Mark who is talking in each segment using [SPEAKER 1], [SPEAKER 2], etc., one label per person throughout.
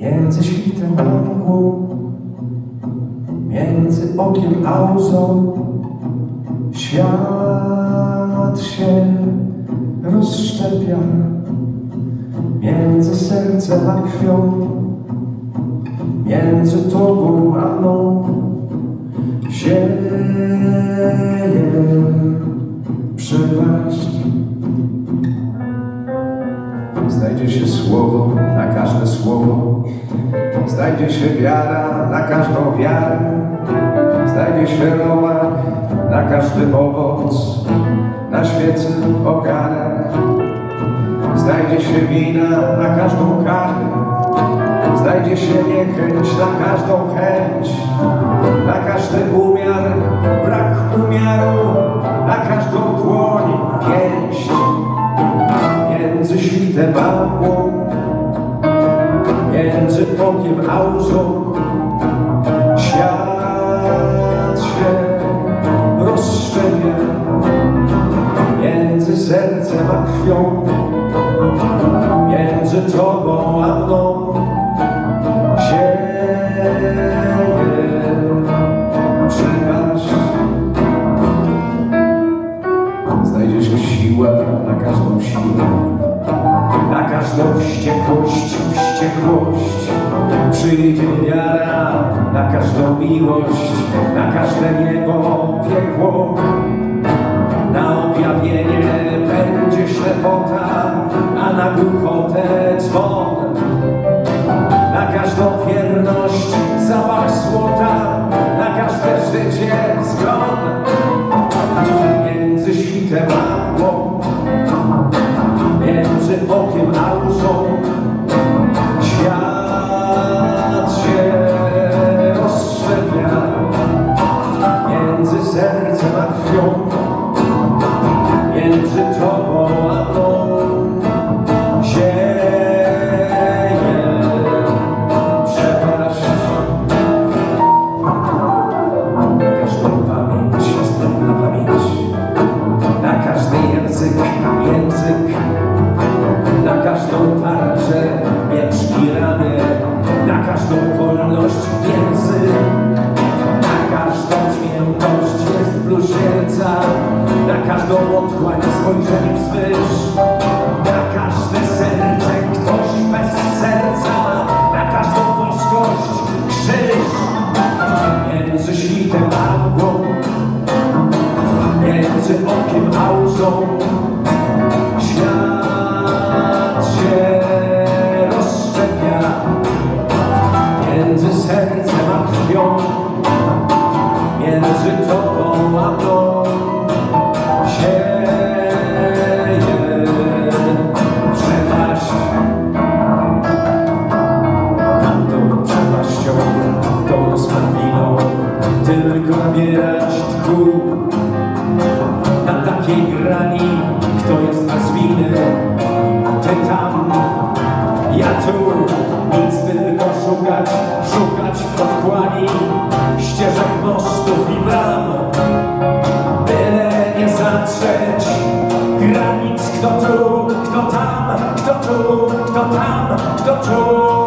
[SPEAKER 1] Między świtem a mgłą, między okiem a łzą, świat się rozszczepia. Między sercem a krwią, między tobą a mną, zieje przepaść. Znajdzie się słowo na każde słowo, znajdzie się wiara na każdą wiarę, znajdzie się robak na każdy owoc, na świecy ogarek, znajdzie się wina na każdą karę, znajdzie się niechęć na każdą chęć, na każdy umiar, brak umiaru, między okiem a łzą. Świat się rozszczepia między sercem a krwią, między tobą a mną. Każdą wściekłość, wściekłość. Przyjdzie wiara na każdą miłość, na każde niebo, piekło. Na objawienie będzie ślepota, a na głuchotę dzwon. Między tobą otchłań spojrzenie wzwyż, na każde serce ktoś bez serca, na każdą boskość krzyż między świtem a mgłą, między okiem a łzą. Świat się rozszczepia między sercem a krwią, między tobą a mną. Tą rozpadliną, tylko nabierać tchu. Na takiej grani, kto jest bez winy, ty tam, ja tu, nic tylko szukać, szukać w otchłani ścieżek mostów i bram, byle nie zatrzeć. Granic, kto tu, kto tam, kto tu, kto tam, kto tu,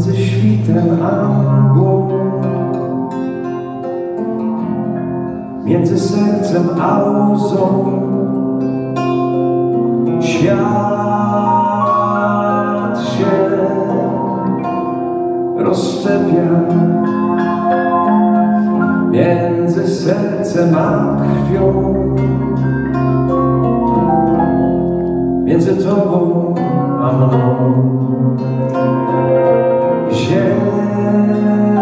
[SPEAKER 1] Między świtem a mgłą, między sercem a łzą, świat się rozszczepia. Między sercem a krwią, między tobą a mną. 谢。